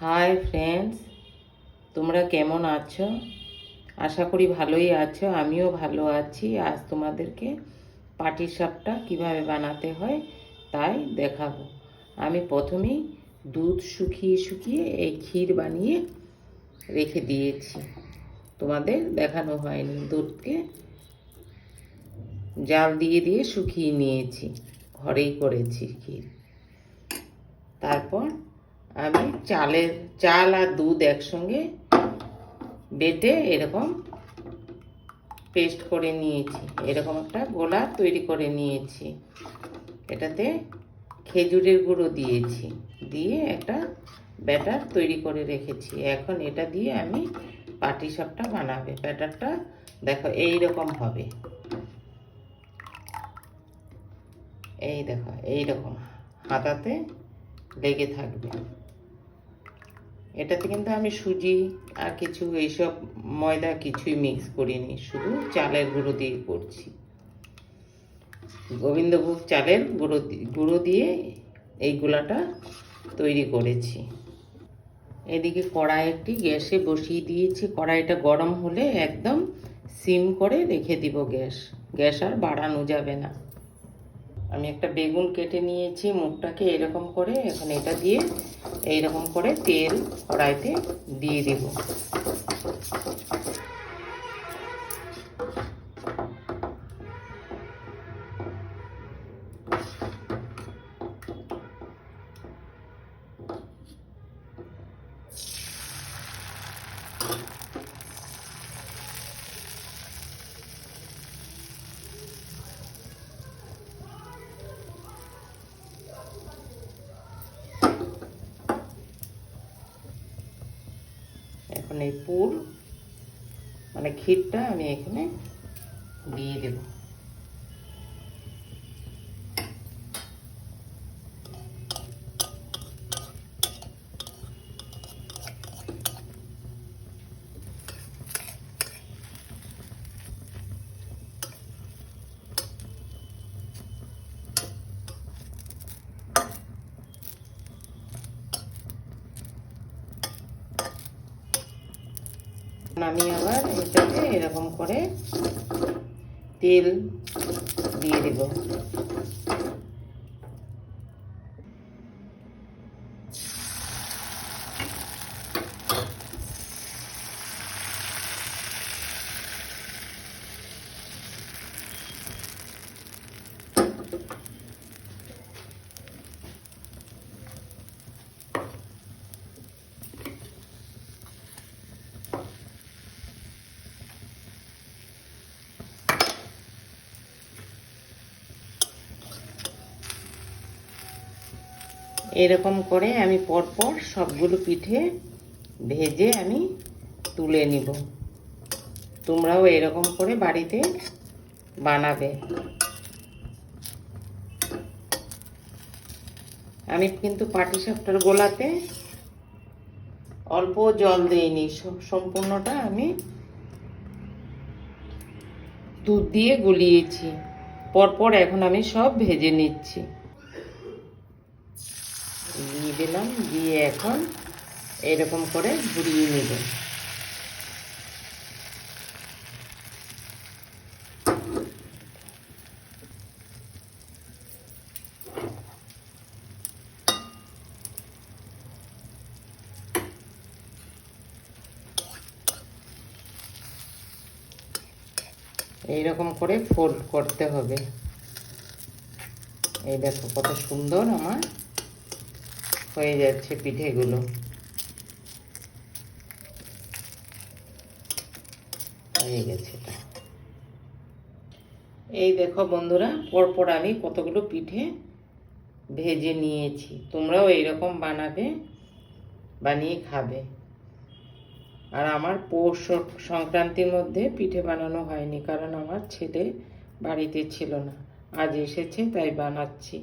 Hi friends তোমরা কেমন আছো? আশা করি ভালোই আছো। আমিও ভালো আছি। আজ তোমাদেরকে পাটিসাপটা কীভাবে বানাতে হয় তাই দেখাবো। আমি প্রথমেই দুধ শুকিয়ে শুকিয়ে এই ক্ষীর বানিয়ে রেখে দিয়েছি। তোমাদের দেখানো হয়নি। দুধকে জাল দিয়ে দিয়ে শুকিয়ে নিয়েছি। ঘরেই করেছি ক্ষীর। তারপর আমি চালের চাল আর দুধ একসঙ্গে বেটে এরকম পেস্ট করে নিয়েছি। এরকম একটা গোলা তৈরি করে নিয়েছি। এটাতে খেজুরের গুঁড়ো দিয়েছি। দিয়ে একটা ব্যাটার তৈরি করে রেখেছি। এখন এটা দিয়ে আমি পাটিসাপটা বানাবে। ব্যাটারটা দেখো এই রকম হবে। এই দেখো এই রকম হাতাতে লেগে থাকবে। এটাতে কিন্তু আমি সুজি আর কিছু এইসব ময়দা কিছুই মিক্স করিনি, শুধু চালের গুঁড়ো দিয়ে করছি। গোবিন্দভোগ চালের গুঁড়ো গুঁড়ো দিয়ে এই গোলাটা তৈরি করেছি। এদিকে কড়াই একটি গ্যাসে বসিয়ে দিয়েছি। কড়াইটা গরম হলে একদম সিম করে রেখে দিব গ্যাস। গ্যাস আর বাড়ানো যাবে না। আমি একটা বেগুন কেটে নিয়েছি, মুখটাকে এরকম করে এখন এটা দিয়ে এইরকম করে তেল কড়াইতে দিয়ে দেব। এখন এই পুর মানে ক্ষীরটা আমি এখানে দিয়ে দেব। আমি আবার এটাকে এরকম করে তেল দিয়ে দেব। এরকম করে আমি পরপর সবগুলো পিঠে ভেজে আমি তুলে নিব। তোমরাও এরকম করে বাড়িতে বানাবে। আমি কিন্তু পাটিসাপটার গোলাতে অল্প জল দিইনি সম্পূর্ণটা আমি দুধ দিয়ে গুলিয়েছি। পরপর এখন আমি সব ভেজে নিচ্ছি। দিলাম, দিয়ে এখন এরকম করে ঘুরিয়ে নেব। এইরকম করে ফোল্ড করতে হবে। এই দেখো কত সুন্দর আমার হয়ে যাচ্ছে পিঠেগুলো। হয়ে গেছে এই দেখো বন্ধুরা, পরপর আমি কতগুলো পিঠে ভেজে নিয়েছি। তোমরাও এইরকম বানাবে, বানিয়ে খাবে। আর আমার পৌষ সংক্রান্তির মধ্যে পিঠে বানানো হয়নি, কারণ আমার ছেলে বাড়িতে ছিল না। আজ এসেছে, তাই বানাচ্ছি।